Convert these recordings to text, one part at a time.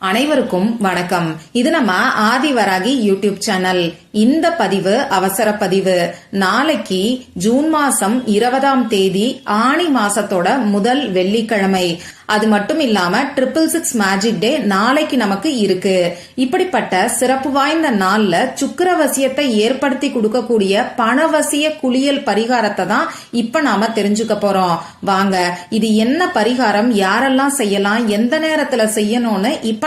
அனைவருக்கும் வணக்கம். இது நம்ம ஆதிவராகி யூடியூப் சேனல். இந்த பதிவு அவசர பதிவு. நாளைக்கு ஜூன் மாசம் இருபதாம் தேதி ஆணி மாசத்தோட முதல் வெள்ளிக்கிழமை. அது மட்டும் இல்லாம ட்ரிபிள் சிக்ஸ் மேஜிக் டே நாளைக்கு நமக்கு இருக்கு. இப்படிப்பட்ட சிறப்பு வாய்ந்த நாள்ல சுக்கிரவசியத்தை ஏற்படுத்தி கொடுக்கக்கூடிய பணவசிய குளியல் பரிகாரத்தை தான் இப்ப நாம தெரிஞ்சுக்க போறோம். வாங்க இது என்ன பரிகாரம்? யாரெல்லாம் செய்யலாம்? எந்த நேரத்துல செய்யணும்னு இப்ப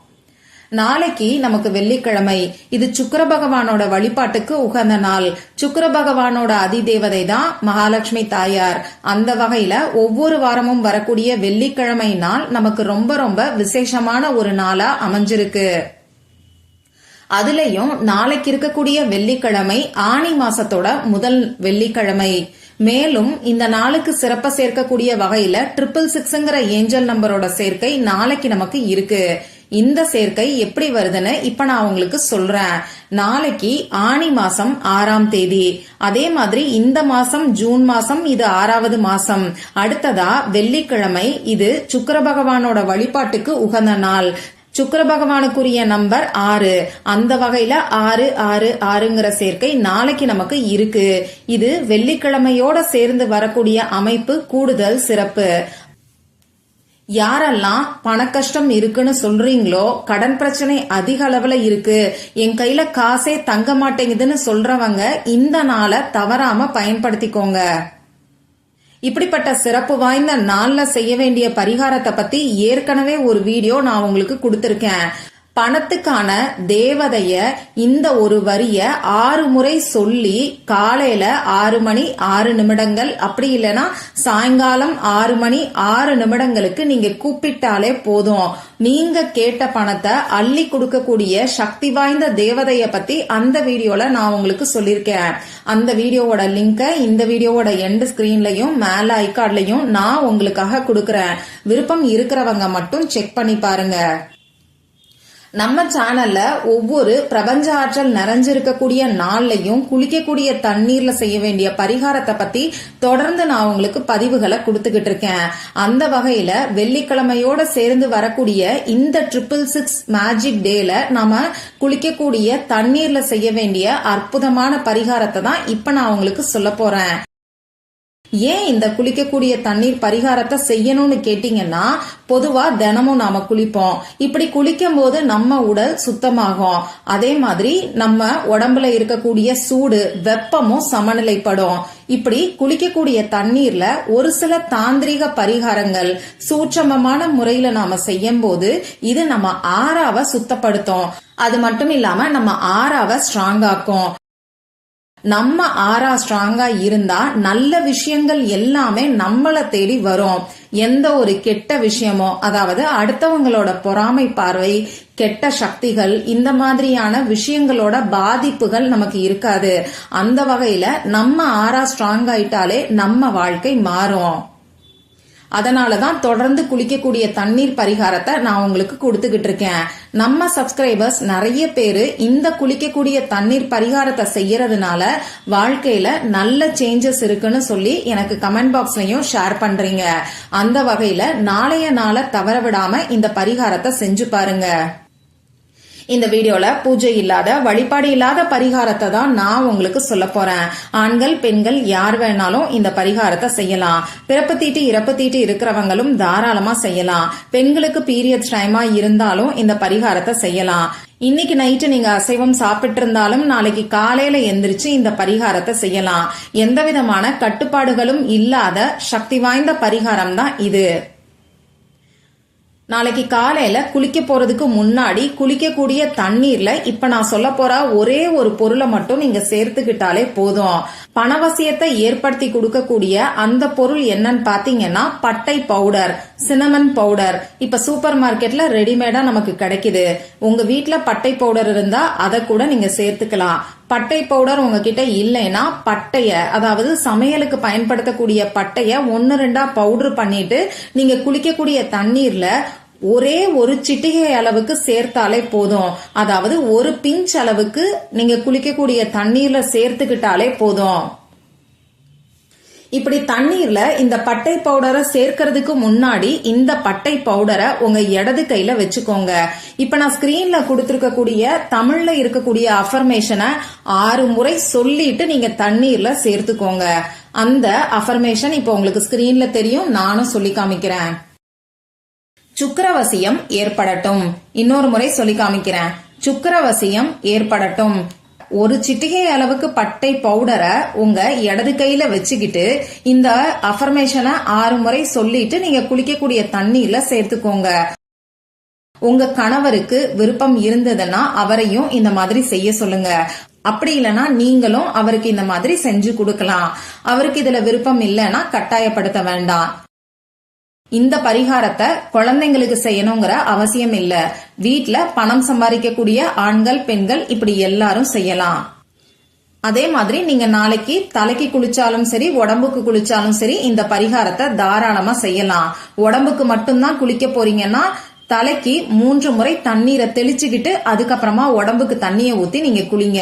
நாளைக்கு நமக்கு வெள்ளிக்கிழமை. இது சுக்கிர பகவானோட வழிபாட்டுக்கு உகந்த நாள். சுக்கர பகவானோட அதிதேவதை தான் மகாலட்சுமி தாயார். அந்த வகையில ஒவ்வொரு வாரமும் வரக்கூடிய வெள்ளிக்கிழமை நாள் நமக்கு ரொம்ப ரொம்ப விசேஷமான ஒரு நாளா அமைஞ்சிருக்கு. அதுலயும் நாளைக்கு இருக்கக்கூடிய வெள்ளிக்கிழமை ஆணி மாசத்தோட முதல் வெள்ளிக்கிழமை. மேலும் இந்த நாளுக்கு சிறப்ப சேர்க்கக்கூடிய வகையில ட்ரிபிள் சிக்ஸ்ங்கிற ஏஞ்சல் நம்பரோட சேர்க்கை நாளைக்கு நமக்கு இருக்கு. இந்த சேர்க்கை எப்படி வருதுன்னு இப்ப நான் உங்களுக்கு சொல்றேன். நாளைக்கு ஆணி மாசம் ஆறாம் தேதி. அதே மாதிரி இந்த மாசம் ஜூன் மாசம் இது ஆறாவது மாசம். அடுத்ததா வெள்ளிக்கிழமை இது சுக்கர பகவானோட வழிபாட்டுக்கு உகந்த நாள். சுக்கர பகவானுக்குரிய நம்பர் ஆறு. அந்த வகையில ஆறு ஆறு ஆறுங்கிற சேர்க்கை நாளைக்கு நமக்கு இருக்கு. இது வெள்ளிக்கிழமையோட சேர்ந்து வரக்கூடிய அமைப்பு கூடுதல் சிறப்பு. யாரெல்லாம் பண கஷ்டம் இருக்குன்னு சொல்றீங்களோ கடன் பிரச்சனை அதிக அளவுல இருக்கு. என் கையில காசே தங்க மாட்டேங்குதுன்னு சொல்றவங்க இந்த நாளை தவறாம பயன்படுத்திக்கோங்க. இப்படிப்பட்ட சிறப்பு வாய்ந்த நாள்ல செய்ய வேண்டிய பரிகாரத்தை பத்தி ஏற்கனவே ஒரு வீடியோ நான் உங்களுக்கு கொடுத்திருக்கேன். பணத்துக்கான தேவதைய இந்த ஒரு வரிய ஆறு முறை சொல்லி காலையில ஆறு மணி ஆறு நிமிடங்கள். அப்படி இல்லைன்னா சாயங்காலம் ஆறு மணி ஆறு நிமிடங்களுக்கு நீங்க கூப்பிட்டாலே போதும். நீங்க கேட்ட பணத்தை அள்ளி கொடுக்கக்கூடிய சக்தி வாய்ந்த தேவதைய பத்தி அந்த வீடியோல நான் உங்களுக்கு சொல்லியிருக்கேன். அந்த வீடியோவோட லிங்க இந்த வீடியோவோட எண்ட் ஸ்கிரீன்லயும் மேல ஐகார்ட்லயும் நான் உங்களுக்காக கொடுக்கறேன். விருப்பம் இருக்கிறவங்க மட்டும் செக் பண்ணி பாருங்க. நம்ம சேனல்ல ஒவ்வொரு பிரபஞ்ச ஆற்றல் நிறைஞ்சிருக்கக்கூடிய நாள்லையும் குளிக்கக்கூடிய தண்ணீர்ல செய்ய வேண்டிய பரிகாரத்தை பத்தி தொடர்ந்து நான் உங்களுக்கு பதிவுகளை கொடுத்துக்கிட்டு இருக்கேன். அந்த வகையில வெள்ளிக்கிழமையோட சேர்ந்து வரக்கூடிய இந்த ட்ரிபிள் சிக்ஸ் மேஜிக் டேல நாம குளிக்கக்கூடிய தண்ணீர்ல செய்ய வேண்டிய அற்புதமான பரிகாரத்தை தான் இப்ப நான் உங்களுக்கு சொல்ல போறேன். ஏன் இந்த குளிக்கக்கூடிய தண்ணீர் பரிகாரத்தை செய்யணும்னு கேட்டீங்கன்னா பொதுவா தினமும் நாம குளிப்போம். இப்படி குளிக்கும் போது நம்ம உடல் சுத்தமாகும். அதே மாதிரி நம்ம உடம்புல இருக்கக்கூடிய சூடு வெப்பமும் சமநிலைப்படும். இப்படி குளிக்கக்கூடிய தண்ணீர்ல ஒரு சில தாந்திரிக பரிகாரங்கள் சூட்சமமான முறையில நாம செய்யும் போது இது நம்ம ஆறாவ சுத்தப்படுத்தும். அது மட்டும் இல்லாம நம்ம ஆறாவ ஸ்ட்ராங் ஆக்கும். நம்ம ஆறா ஸ்ட்ராங்கா இருந்தா நல்ல விஷயங்கள் எல்லாமே நம்மளை தேடி வரும். எந்த ஒரு கெட்ட விஷயமோ அதாவது அடுத்தவங்களோட பொறாமை பார்வை கெட்ட சக்திகள் இந்த மாதிரியான விஷயங்களோட பாதிப்புகள் நமக்கு இருக்காது. அந்த வகையில நம்ம ஆறா ஸ்ட்ராங் ஆயிட்டாலே நம்ம வாழ்க்கை மாறும். அதனால தான் தொடர்ந்து குளிக்கக்கூடிய தண்ணீர் பரிகாரத்தை நான் உங்களுக்கு கொடுத்துக்கிட்டு இருக்கேன். நம்ம சப்ஸ்கிரைபர்ஸ் நிறைய பேரு இந்த குளிக்கக்கூடிய தண்ணீர் பரிகாரத்தை செய்யறதுனால வாழ்க்கையில நல்ல சேஞ்சஸ் இருக்குன்னு சொல்லி எனக்கு கமெண்ட் பாக்ஸ்லயும் ஷேர் பண்றீங்க. அந்த வகையில நாளைய நாளை தவற விடாம இந்த பரிகாரத்தை செஞ்சு பாருங்க. இந்த வீடியோல பூஜை இல்லாத வழிபாடு இல்லாத பரிகாரத்தை தான் நான் உங்களுக்கு சொல்ல போறேன். ஆண்கள் பெண்கள் யார் வேணாலும் இந்த பரிகாரத்தை செய்யலாம். பிறப்பு தீட்டு இறப்பு தீட்டு இருக்கிறவங்களும் தாராளமா செய்யலாம். பெண்களுக்கு பீரியட்ஸ் டைமா இருந்தாலும் இந்த பரிகாரத்தை செய்யலாம். இன்னைக்கு நைட்டு நீங்க அசைவம் சாப்பிட்டு இருந்தாலும் நாளைக்கு காலையில எந்திரிச்சு இந்த பரிகாரத்தை செய்யலாம். எந்த விதமான கட்டுப்பாடுகளும் இல்லாத சக்தி வாய்ந்த பரிகாரம் தான் இது. நாளைக்கு காலையில குளிக்க போறதுக்கு முன்னாடி குளிக்கக்கூடிய தண்ணீர்ல இப்ப நான் சொல்ல போற ஒரே ஒரு பொருளை மட்டும் நீங்க சேர்த்துக்கிட்டாலே போதும். பணவசியத்தை ஏற்படுத்தி கொடுக்கக்கூடிய அந்த பொருள் என்னன்னு பாத்தீங்கன்னா பட்டை பவுடர் சினமன் பவுடர் இப்ப சூப்பர் மார்க்கெட்ல ரெடிமேடா நமக்கு கிடைக்குது. உங்க வீட்டுல பட்டை பவுடர் இருந்தா அதை கூட நீங்க சேர்த்துக்கலாம். பட்டை பவுடர் உங்ககிட்ட இல்லைன்னா பட்டைய அதாவது சமையலுக்கு பயன்படுத்தக்கூடிய பட்டைய ஒன்னு ரெண்டா பவுடர் பண்ணிட்டு நீங்க குளிக்கக்கூடிய தண்ணீர்ல ஒரே ஒரு சிட்டிகை அளவுக்கு சேர்த்தாலே போதும். அதாவது ஒரு பிஞ்ச் அளவுக்கு நீங்க குளிக்கக்கூடிய தண்ணீர்ல சேர்த்துக்கிட்டாலே போதும். இப்படி தண்ணீர்ல இந்த பட்டை பவுடரை சேர்க்கறதுக்கு முன்னாடி இந்த பட்டை பவுடரை உங்க இடது கையில வச்சுக்கோங்க. இப்ப நான் ஸ்கிரீன்ல கொடுத்திருக்கக்கூடிய தமிழ்ல இருக்கக்கூடிய அஃபர்மேஷனை ஆறு முறை சொல்லிட்டு நீங்க தண்ணீர்ல சேர்த்துக்கோங்க. அந்த அஃபர்மேஷன் இப்ப உங்களுக்கு ஸ்கிரீன்ல தெரியும் நானும் சொல்லி காமிக்கிறேன். சுக்கரவசியம் ஏற்படட்டும். இன்னொரு முறை சொல்லி காமிக்கிறேன். சுக்கரவசியம் ஏற்படட்டும். ஒரு சிட்டிகை அளவுக்கு பட்டை பவுடரை உங்க இடது கையில வச்சுக்கிட்டு இந்த அஃபர்மேஷனை ஆறு முறை சொல்லிட்டு நீங்க குளிக்கக்கூடிய தண்ணீர்ல சேர்த்துக்கோங்க. உங்க கணவருக்கு விருப்பம் இருந்ததுன்னா அவரையும் இந்த மாதிரி செய்ய சொல்லுங்க. அப்படி இல்லைன்னா நீங்களும் அவருக்கு இந்த மாதிரி செஞ்சு கொடுக்கலாம். அவருக்கு இதுல விருப்பம் இல்லைன்னா கட்டாயப்படுத்த வேண்டாம். இந்த பரிகாரத்தை குழந்தைங்களுக்கு செய்யணுங்கிற அவசியம் இல்ல. வீட்டுல பணம் சம்பாதிக்கக்கூடிய ஆண்கள் பெண்கள் இப்படி எல்லாரும் செய்யலாம். அதே மாதிரி நீங்க நாளைக்கு தலைக்கு குளிச்சாலும் சரி உடம்புக்கு குளிச்சாலும் சரி இந்த பரிகாரத்தை தாராளமா செய்யலாம். உடம்புக்கு மட்டும்தான் குளிக்க போறீங்கன்னா தலைக்கு மூன்று முறை தண்ணீரை தெளிச்சுக்கிட்டு அதுக்கப்புறமா உடம்புக்கு தண்ணியை ஊத்தி நீங்க குளிங்க.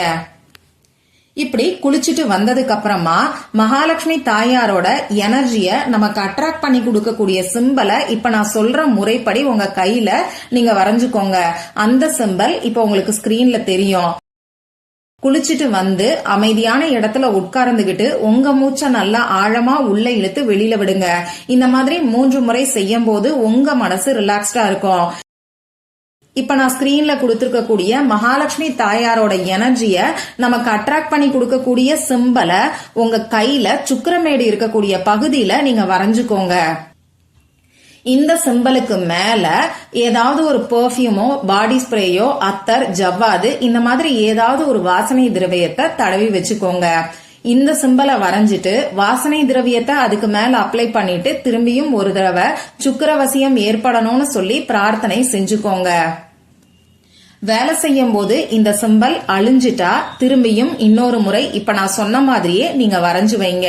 இப்படி குளிச்சுட்டு வந்ததுக்கு அப்புறமா மகாலட்சுமி தாயாரோட எனர்ஜிய நமக்கு அட்ராக்ட் பண்ணி கொடுக்கக்கூடிய சிம்பலை இப்ப நான் சொல்ற முறைப்படி உங்க கையில நீங்க வரைஞ்சுக்கோங்க. அந்த சிம்பல் இப்ப உங்களுக்கு ஸ்கிரீன்ல தெரியும். குளிச்சுட்டு வந்து அமைதியான இடத்துல உட்கார்ந்துகிட்டு உங்க மூச்சை நல்லா ஆழமா உள்ள இழுத்து வெளியில விடுங்க. இந்த மாதிரி மூன்று முறை செய்யும் போது உங்க மனசு ரிலாக்ஸ்டா இருக்கும். இப்ப நான் ஸ்கிரீன்ல கொடுத்துருக்கக்கூடிய மகாலட்சுமி தாயாரோட எனர்ஜிய நமக்கு அட்ராக்ட் பண்ணி கொடுக்கக்கூடிய சிம்பலை உங்க கையில சுக்கரமேடு இருக்கக்கூடிய பகுதியில நீங்க வரைஞ்சுக்கோங்க. இந்த சிம்பலுக்கு மேல ஏதாவது ஒரு பெர்ஃபியூமோ பாடி ஸ்ப்ரேயோ அத்தர் ஜவ்வாது இந்த மாதிரி ஏதாவது ஒரு வாசனை திரவியத்தை தடவி வச்சுக்கோங்க. இந்த சிம்பலை வரைஞ்சிட்டு வாசனை திரவியத்தை அதுக்கு மேல அப்ளை பண்ணிட்டு திரும்பியும் ஒரு தடவை சுக்கரவசியம் ஏற்படணும்னு சொல்லி பிரார்த்தனை செஞ்சுக்கோங்க. வேலை செய்யும் போது இந்த சிம்பல் அழிஞ்சிட்டா திரும்பியும் இன்னொரு முறை இப்ப நான் சொன்ன மாதிரியே நீங்க வரைஞ்சு வைங்க.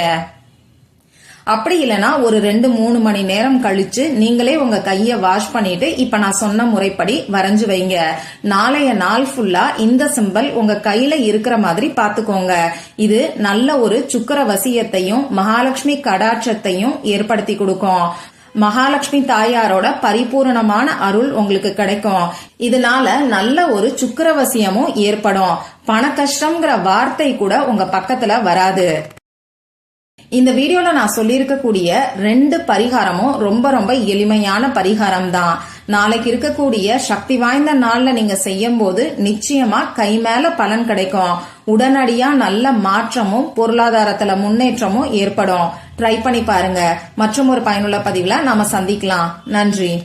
அப்படி இல்லனா ஒரு ரெண்டு மூணு மணி நேரம் கழிச்சு நீங்களே உங்க கைய வாஷ் பண்ணிட்டு இப்ப நான் சொன்ன முறைப்படி வரைஞ்சு வைங்க. நாளைய நாள் ஃபுல்லா இந்த சிம்பல் உங்க கையில இருக்கிற மாதிரி பாத்துக்கோங்க இது நல்ல ஒரு சுக்கர வசியத்தையும் மகாலட்சுமி கடாட்சத்தையும் ஏற்படுத்தி கொடுக்கும். மகாலட்சுமி தாயாரோட பரிபூரணமான அருள் உங்களுக்கு கிடைக்கும். இதனால நல்ல ஒரு சுக்கரவசியமும் ஏற்படும். பண கஷ்டம்ங்கிற வார்த்தை கூட உங்க பக்கத்துல வராது. இந்த வீடியோல நான் சொல்லியிருக்கக்கூடிய ரெண்டு பரிகாரமும் ரொம்ப ரொம்ப எளிமையான பரிகாரம் தான் நாளைக்கு இருக்கக்கூடிய சக்தி வாய்ந்த நாள்ல நீங்க செய்யும் போது நிச்சயமா கை மேல பலன் கிடைக்கும். உடனடியா நல்ல மாற்றமும் பொருளாதாரத்துல முன்னேற்றமும் ஏற்படும். ட்ரை பண்ணி பாருங்க. மற்றும் ஒரு பயனுள்ள பதிவுல நாம சந்திக்கலாம். நன்றி.